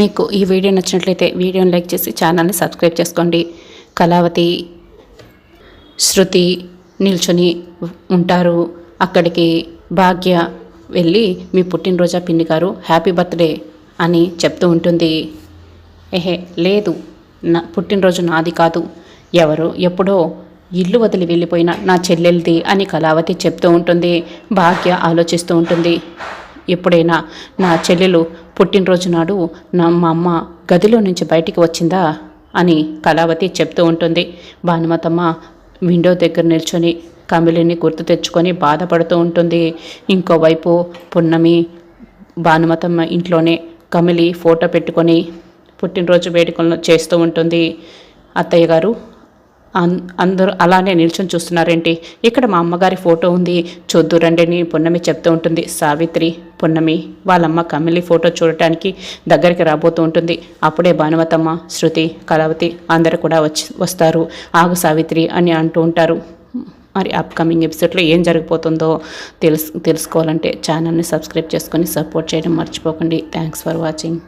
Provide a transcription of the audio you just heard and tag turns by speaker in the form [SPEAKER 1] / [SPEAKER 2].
[SPEAKER 1] మీకు ఈ వీడియో నచ్చినట్లయితే వీడియోని లైక్ చేసి ఛానల్ని సబ్స్క్రైబ్ చేసుకోండి. కళావతి శృతి నిల్చొని ఉంటారు. అక్కడికి భాగ్య వెళ్ళి మీ పుట్టినరోజా పిన్ని గారు హ్యాపీ బర్త్డే అని చెప్తూ ఉంటుంది. ఏహే లేదు. నా పుట్టినరోజు నాది కాదు. ఎవరు ఎప్పుడో ఇల్లు వదిలి వెళ్ళిపోయిన నా చెల్లెలది అని కళావతి చెప్తూ ఉంటుంది. భాగ్య ఆలోచిస్తూ ఉంటుంది. ఎప్పుడైనా నా చెల్లెలు పుట్టినరోజు నాడు నా మా అమ్మ గదిలో నుంచి బయటికి వచ్చిందా అని కళావతి చెప్తూ ఉంటుంది. భానుమతమ్మ విండో దగ్గర నిల్చొని కమిలిని గుర్తు తెచ్చుకొని బాధపడుతూ ఉంటుంది. ఇంకోవైపు పున్నమి భానుమతమ్మ ఇంట్లోనే కమిలి ఫోటో పెట్టుకొని పుట్టినరోజు వేడుకలను చేస్తూ ఉంటుంది. అత్తయ్య గారు అందరూ అలానే నిల్చొని చూస్తున్నారేంటి? ఇక్కడ మా అమ్మగారి ఫోటో ఉంది. చూద్దురండి అని పున్నమి చెప్తూ ఉంటుంది. సావిత్రి పున్నమి వాళ్ళమ్మ కమిలి ఫోటో చూడటానికి దగ్గరికి రాబోతూ ఉంటుంది. అప్పుడే భానుమతమ్మ శృతి కళావతి అందరూ కూడా వచ్చి వస్తారు. ఆగు సావిత్రి అని అంటూ ఉంటారు. మరి అప్కమింగ్ ఎపిసోడ్లో ఏం జరిగిపోతుందో తెలుసు తెలుసుకోవాలంటే ఛానల్ని సబ్స్క్రైబ్ చేసుకొని సపోర్ట్ చేయడం మర్చిపోకండి. Thanks for watching